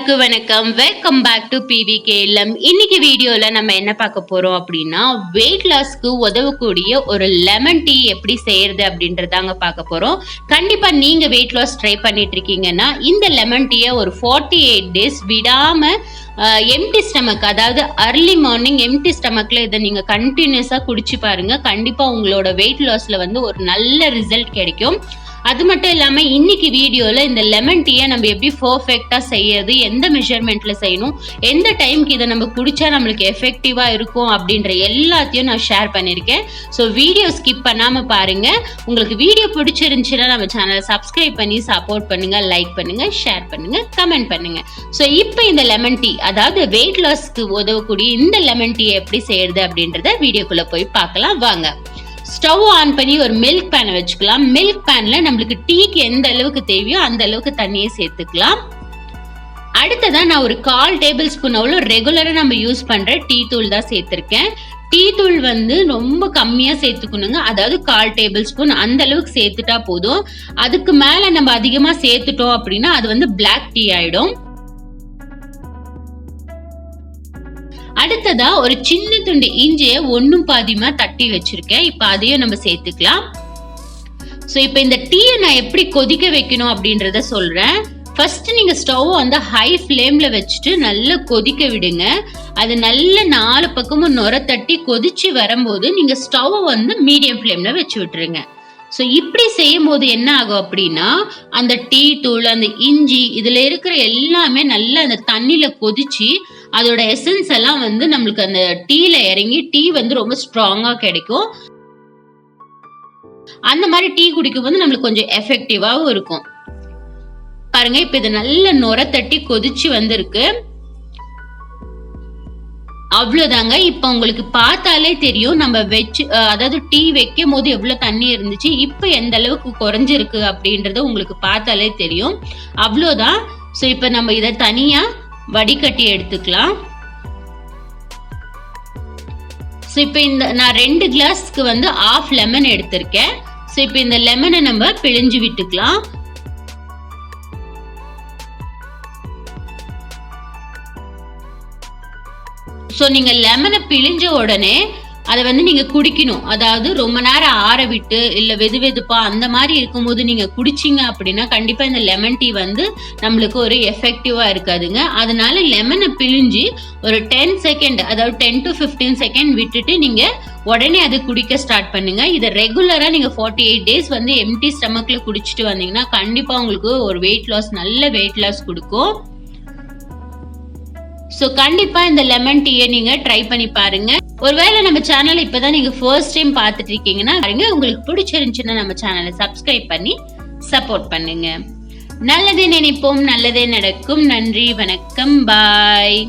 எல்லாருக்கும் வணக்கம். Welcome back to P V K L M இன்னைக்கு வீடியோல நம்ம என்ன பார்க்க போறோம் அப்படின்னா வெயிட் லாஸ்க்கு உதவக்கூடிய ஒரு லெமன் டீ எப்படி செய்யறது அப்படின்றதாங்க பார்க்க போறோம். கண்டிப்பா நீங்க வெயிட் லாஸ் ட்ரை பண்ணிட்டு இருக்கீங்கன்னா இந்த லெமன் டீயை ஒரு ஃபார்ட்டி எயிட் டேஸ் விடாம எம்டி ஸ்டமக் அதாவது அர்லி மார்னிங் எம்டி ஸ்டமக்ல இதை நீங்க கண்டினியூஸா குடிச்சு பாருங்க. கண்டிப்பா உங்களோட வெயிட் லாஸ்ல வந்து ஒரு நல்ல ரிசல்ட் கிடைக்கும். அது மட்டும் இல்லாமல் இன்னைக்கு வீடியோவில் இந்த லெமன் டீயை நம்ம எப்படி பர்ஃபெக்டாக செய்யறது எந்த மெஷர்மெண்ட்டில் செய்யணும் எந்த டைம்க்கு இதை நம்ம குடிச்சா நம்மளுக்கு எஃபெக்டிவாக இருக்கும் அப்படின்ற எல்லாத்தையும் நான் ஷேர் பண்ணியிருக்கேன். ஸோ வீடியோ ஸ்கிப் பண்ணாமல் பாருங்க. உங்களுக்கு வீடியோ பிடிச்சிருந்துச்சுன்னா நம்ம சேனலை சப்ஸ்கிரைப் பண்ணி சப்போர்ட் பண்ணுங்க லைக் பண்ணுங்க ஷேர் பண்ணுங்க கமெண்ட் பண்ணுங்க. ஸோ இப்போ இந்த லெமன் டீ அதாவது வெயிட் லாஸ்க்கு உதவக்கூடிய இந்த லெமன் டீ எப்படி செய்யறது அப்படின்றத வீடியோக்குள்ளே போய் பார்க்கலாம். வாங்க. ஸ்டவ் ஆன் பண்ணி ஒரு மில்க் பேனை வச்சுக்கலாம். மில்க் பேன்ல நம்மளுக்கு டீக்கு எந்த அளவுக்கு தேவையோ அந்த அளவுக்கு தண்ணியை சேர்த்துக்கலாம். அடுத்ததாக நான் ஒரு கால் டேபிள் ஸ்பூன் அவ்வளோ ரெகுலராக நம்ம யூஸ் பண்ணுற டீ தூள் தான் சேர்த்துருக்கேன். டீ தூள் வந்து ரொம்ப கம்மியாக சேர்த்துக்கணுங்க. அதாவது கால் டேபிள் ஸ்பூன் அந்த அளவுக்கு சேர்த்துட்டா போதும். அதுக்கு மேலே நம்ம அதிகமாக சேர்த்துட்டோம் அப்படின்னா அது வந்து பிளாக் டீ ஆகிடும் அடுத்ததா ஒரு சின்ன துண்டு இஞ்சிய ஒன்னும் பாதியமா தட்டி வச்சிருக்கேன். இப்ப அதையும் நம்ம சேர்த்துக்கலாம். ஸோ இப்போ இந்த டீயை நான் எப்படி கொதிக்க வைக்கணும் அப்படின்றத சொல்றேன். ஃபர்ஸ்ட் நீங்க ஸ்டவ் வந்து ஹை ஃப்ளேம்ல வச்சுட்டு நல்லா கொதிக்க விடுங்க. அது நல்ல நாலு பக்கமும் நுர தட்டி கொதிச்சு வரும்போது நீங்க ஸ்டவ் வந்து மீடியம் ஃப்ளேம்ல வச்சு விட்டுருங்க. ஸோ இப்படி செய்யும் போது என்ன ஆகும் அப்படின்னா அந்த டீ தூள் அந்த இஞ்சி இதில் இருக்கிற எல்லாமே நல்லா அந்த தண்ணியில் கொதிச்சு அதோட எசன்ஸ் எல்லாம் வந்து நம்மளுக்கு அந்த டீல இறங்கி டீ வந்து ரொம்ப ஸ்ட்ராங்காக கிடைக்கும். அந்த மாதிரி டீ குடிக்கும் போது நம்மளுக்கு கொஞ்சம் எஃபெக்டிவாகவும் இருக்கும். பாருங்க இப்போ இது நல்ல நுர தட்டி கொதிச்சு வந்திருக்கு. அவ்வளோதாங்க இப்போ உங்களுக்கு பார்த்தாலே தெரியும். நம்ம வச்சு அதாவது டீ வைக்கும் போது எவ்வளோ தண்ணி இருந்துச்சு இப்போ எந்த அளவுக்கு குறைஞ்சிருக்கு அப்படின்றத உங்களுக்கு பார்த்தாலே தெரியும். அவ்வளோதான் ஸோ இப்போ நம்ம இதை தனியாக வடிகட்டி எடுத்துக்கலாம். ஸோ இப்போ இந்த நான் ரெண்டு கிளாஸ்க்கு வந்து ஆஃப் லெமன் எடுத்திருக்கேன். ஸோ இப்போ இந்த லெமனை நம்ம பிழிஞ்சு விட்டுக்கலாம். ஸோ நீங்கள் லெமனை பிழிஞ்ச உடனே அதை வந்து நீங்க குடிக்கணும். அதாவது ரொம்ப நேரம் ஆற விட்டு இல்ல வெது வெதுப்பா அந்த மாதிரி இருக்கும்போது நீங்க குடிச்சீங்க அப்படின்னா கண்டிப்பா இந்த லெமன் டீ வந்து நம்மளுக்கு ஒரு எஃபெக்டிவா இருக்காதுங்க. அதனால லெமனை பிழிஞ்சு ஒரு டென் செகண்ட் அதாவது டென் டு ஃபிஃப்டீன் செகண்ட் விட்டுட்டு நீங்க உடனே அது குடிக்க ஸ்டார்ட் பண்ணுங்க. இதை ரெகுலரா நீங்க ஃபார்ட்டி எயிட் டேஸ் வந்து எம்டி ஸ்டமக்ல குடிச்சிட்டு வந்தீங்கன்னா கண்டிப்பா உங்களுக்கு ஒரு வெயிட் லாஸ் நல்ல வெயிட் லாஸ் கொடுக்கும். ஸோ கண்டிப்பாக இந்த லெமன் டீயை நீங்கள் ட்ரை பண்ணி பாருங்க. ஒருவேளை நம்ம சேனல் இப்போதான் நீங்க ஃபர்ஸ்ட் டைம் பார்த்துட்டு இருக்கீங்கன்னா பாருங்க உங்களுக்கு பிடிச்சிருந்துச்சுன்னா நம்ம சேனலை சப்ஸ்கிரைப் பண்ணி சப்போர்ட் பண்ணுங்க. நல்லதே நினைப்போம் நல்லதே நடக்கும். நன்றி வணக்கம் பாய்